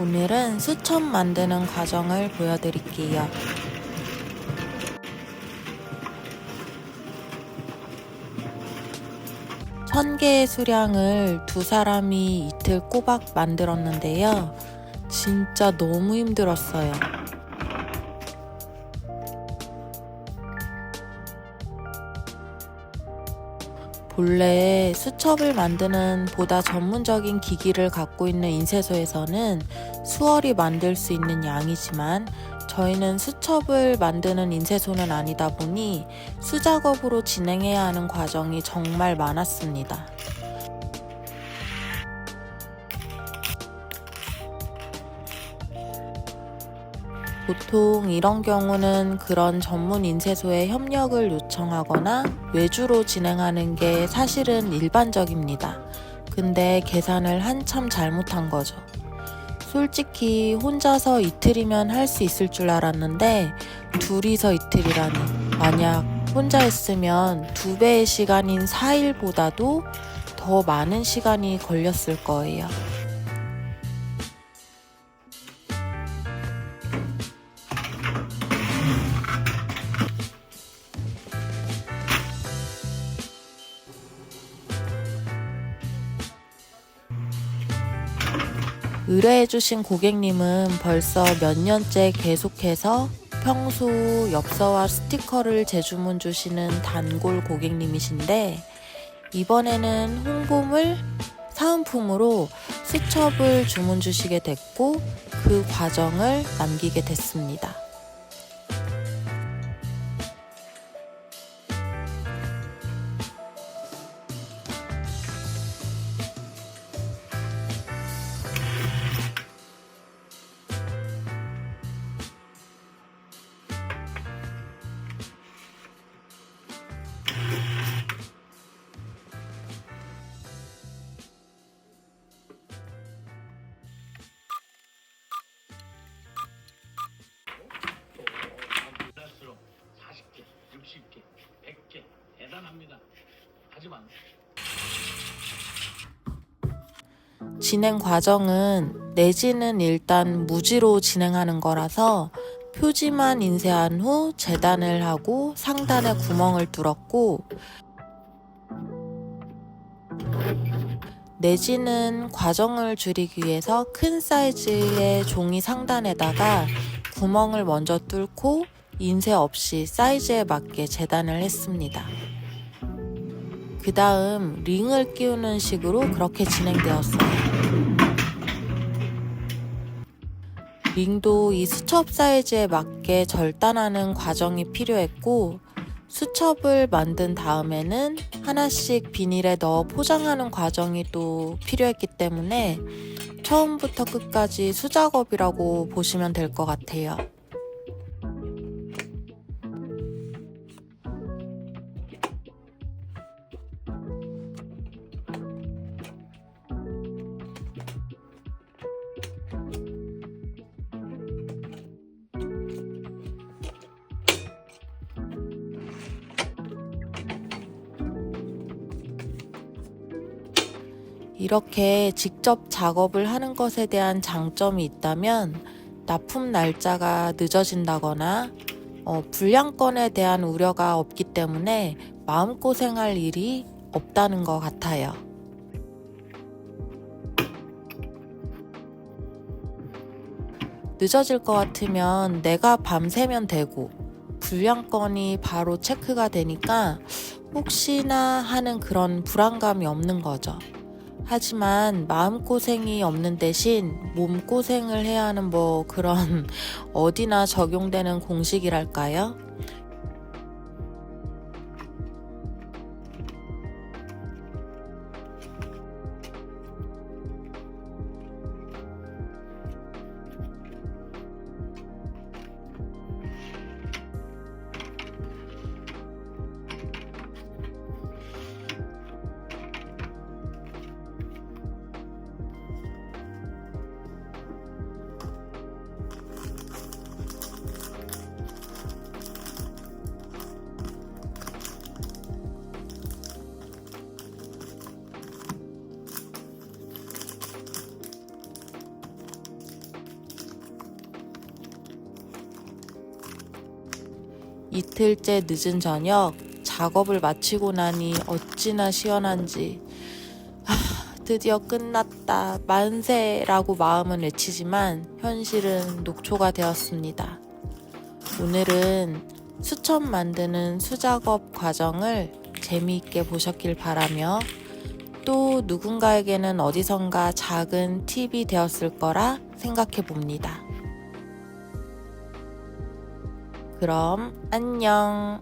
오늘은 수첩 만드는 과정을 보여드릴게요. 천 개의 수량을 두 사람이 이틀 꼬박 만들었는데요. 진짜 너무 힘들었어요. 본래 수첩을 만드는 보다 전문적인 기기를 갖고 있는 인쇄소에서는 수월히 만들 수 있는 양이지만 저희는 수첩을 만드는 인쇄소는 아니다 보니 수작업으로 진행해야 하는 과정이 정말 많았습니다. 보통 이런 경우는 그런 전문 인쇄소에 협력을 요청하거나 외주로 진행하는 게 사실은 일반적입니다. 근데 계산을 한참 잘못한 거죠. 솔직히 혼자서 이틀이면 할 수 있을 줄 알았는데 둘이서 이틀이라니. 만약 혼자 했으면 두 배의 시간인 4일보다도 더 많은 시간이 걸렸을 거예요. 의뢰해주신 고객님은 벌써 몇 년째 계속해서 평소 엽서와 스티커를 재주문 주시는 단골 고객님이신데 이번에는 홍보물 사은품으로 수첩을 주문 주시게 됐고 그 과정을 남기게 됐습니다. 진행 과정은 내지는 일단 무지로 진행하는 거라서 표지만 인쇄한 후 재단을 하고 상단에 구멍을 뚫었고 내지는 과정을 줄이기 위해서 큰 사이즈의 종이 상단에다가 구멍을 먼저 뚫고 인쇄 없이 사이즈에 맞게 재단을 했습니다. 그 다음 링을 끼우는 식으로 그렇게 진행되었어요. 링도 이 수첩 사이즈에 맞게 절단하는 과정이 필요했고 수첩을 만든 다음에는 하나씩 비닐에 넣어 포장하는 과정이 또 필요했기 때문에 처음부터 끝까지 수작업이라고 보시면 될 것 같아요. 이렇게 직접 작업을 하는 것에 대한 장점이 있다면 납품 날짜가 늦어진다거나 어, 불량권에 대한 우려가 없기 때문에 마음고생할 일이 없다는 것 같아요. 늦어질 것 같으면 내가 밤새면 되고 불량권이 바로 체크가 되니까 혹시나 하는 그런 불안감이 없는 거죠. 하지만 마음고생이 없는 대신 몸고생을 해야 하는 뭐 그런 어디나 적용되는 공식이랄까요? 이틀째 늦은 저녁 작업을 마치고 나니 어찌나 시원한지 아, 드디어 끝났다 만세라고 마음은 외치지만 현실은 녹초가 되었습니다. 오늘은 수첩 만드는 수작업 과정을 재미있게 보셨길 바라며 또 누군가에게는 어디선가 작은 팁이 되었을 거라 생각해 봅니다. 그럼 안녕.